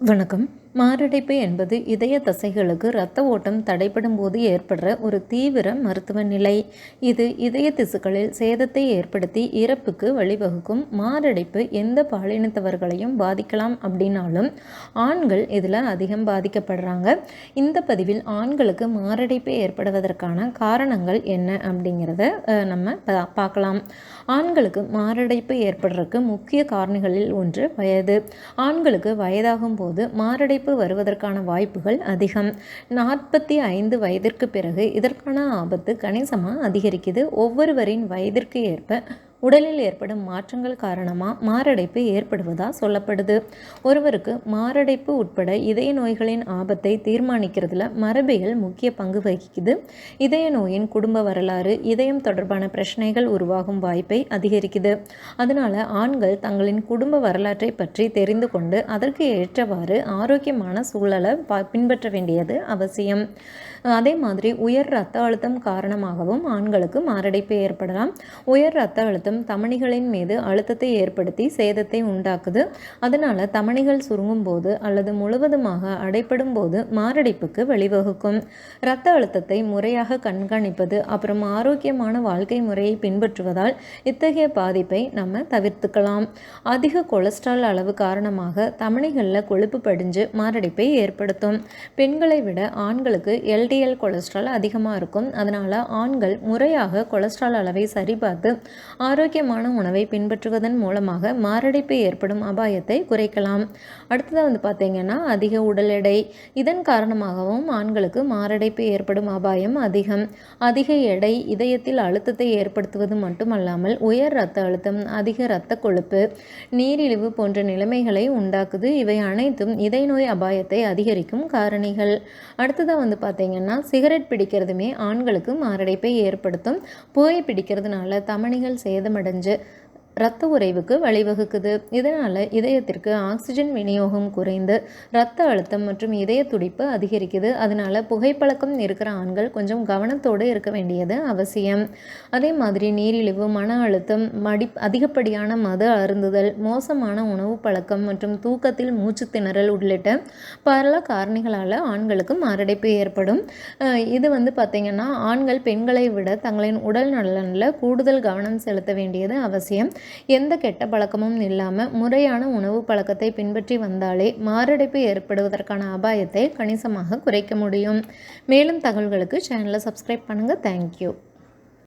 வணக்கம். மாரடைப்பு என்பது இதய தசைகளுக்கு இரத்த ஓட்டம் தடைப்படும் போது ஏற்படுற ஒரு தீவிர மருத்துவ நிலை. இது இதய திசுக்களில் சேதத்தை ஏற்படுத்தி இறப்புக்கு வழிவகுக்கும். மாரடைப்பு எந்த பாலினத்தவர்களையும் பாதிக்கலாம் அப்படின்னாலும் ஆண்கள் இதில் அதிகம் பாதிக்கப்படுறாங்க. இந்த பதிவில் ஆண்களுக்கு மாரடைப்பு ஏற்படுவதற்கான காரணங்கள் என்ன அப்படிங்கிறத நம்ம பார்க்கலாம். ஆண்களுக்கு மாரடைப்பு ஏற்படுறதுக்கு முக்கிய காரணிகளில் ஒன்று வயது. ஆண்களுக்கு வயதாகும் போது மாரடைப்பு வருவதற்கான வாய்ப்புகள் அதிகம். நாற்பத்தி ஐந்து வயதிற்கு பிறகு இதற்கான ஆபத்து கணிசமாக அதிகரிக்குது. ஒவ்வொருவரின் வயதிற்கு ஏற்ப உடலில் ஏற்படும் மாற்றங்கள் காரணமாக மாரடைப்பு ஏற்படுவதாக சொல்லப்படுது. ஒருவருக்கு மாரடைப்பு உட்பட இதய நோய்களின் ஆபத்தை தீர்மானிக்கிறதுல மரபியல் முக்கிய பங்கு வகிக்குது. இதய நோயின் குடும்ப வரலாறு இதயம் தொடர்பான பிரச்சனைகள் உருவாகும் வாய்ப்பை அதிகரிக்குது. அதனால் ஆண்கள் தங்களின் குடும்ப வரலாற்றை பற்றி தெரிந்து கொண்டு அதற்கு ஏற்றவாறு ஆரோக்கியமான சூழலை பின்பற்ற வேண்டியது அவசியம். அதே மாதிரி உயர் ரத்த அழுத்தம் காரணமாகவும் ஆண்களுக்கு மாரடைப்பு ஏற்படலாம். உயர் ரத்த அழுத்தம் தமணிகளின் மீது அழுத்தத்தை ஏற்படுத்தி சேதத்தை உண்டாக்குது. அதனால் தமணிகள் சுருங்கும் போது அல்லது முழுவதுமாக அடைப்படும் போது மாரடைப்புக்கு வழிவகுக்கும். இரத்த அழுத்தத்தை முறையாக கண்காணிப்பது அப்புறம் ஆரோக்கியமான வாழ்க்கை முறையை பின்பற்றுவதால் இத்தகைய பாதிப்பை நம்ம தவிர்த்துக்கலாம். அதிக கொலஸ்ட்ரால் அளவு காரணமாக தமணிகளில் கொழுப்பு படிஞ்சு மாரடைப்பை ஏற்படுத்தும். பெண்களை விட ஆண்களுக்கு எல்டிஎல் கொலஸ்ட்ரால் அதிகமாக இருக்கும். அதனால் ஆண்கள் முறையாக கொலஸ்ட்ரால் அளவை சரிபார்த்து ஆரோக்கியமான உணவை பின்பற்றுவதன் மூலமாக மாரடைப்பு ஏற்படும் அபாயத்தை குறைக்கலாம். அடுத்ததாக வந்து பார்த்திங்கன்னா அதிக உடல் எடை. இதன் காரணமாகவும் ஆண்களுக்கு மாரடைப்பு ஏற்படும் அபாயம் அதிகம். அதிக எடை இதயத்தில் அழுத்தத்தை ஏற்படுத்துவது மட்டுமல்லாமல் உயர் இரத்த அழுத்தம் அதிக இரத்த கொழுப்பு நீரிழிவு போன்ற நிலைமைகளை உண்டாக்குது. இவை அனைத்தும் இதய நோய் அபாயத்தை அதிகரிக்கும் காரணிகள். அடுத்ததாக வந்து பார்த்திங்கன்னா பார்த்தீங்கன்னா சிகரெட் பிடிக்கிறதுமே ஆண்களுக்கு மாரடைப்பை ஏற்படுத்தும். புகை பிடிக்கிறதுனால தமணிகள் சேதமடைஞ்சு இரத்த உறைவுக்கு வழிவகுக்குது. இதனால் இதயத்திற்கு ஆக்சிஜன் விநியோகம் குறைந்து இரத்த அழுத்தம் மற்றும் இதய துடிப்பு அதிகரிக்குது. அதனால் புகைப்பழக்கம் இருக்கிற ஆண்கள் கொஞ்சம் கவனத்தோடு இருக்க வேண்டியது அவசியம். அதே மாதிரி நீரிழிவு மன அழுத்தம் மடி அதிகப்படியான மது அருந்துதல் மோசமான உணவு பழக்கம் மற்றும் தூக்கத்தில் மூச்சு திணறல் உள்ளிட்ட பல காரணிகளால் ஆண்களுக்கு மாரடைப்பு ஏற்படும். இது வந்து பார்த்திங்கன்னா ஆண்கள் பெண்களை விட தங்களின் உடல் நலனில் கூடுதல் கவனம் செலுத்த வேண்டியது அவசியம். எந்த கெட்ட பழக்கமும் இல்லாமல் முறையான உணவு பழக்கத்தை பின்பற்றி வந்தாலே மாரடைப்பு ஏற்படுவதற்கான அபாயத்தை கணிசமாக குறைக்க முடியும். மேலும் தகவல்களுக்கு சேனலை சப்ஸ்கிரைப் பண்ணுங்கள் தேங்க்யூ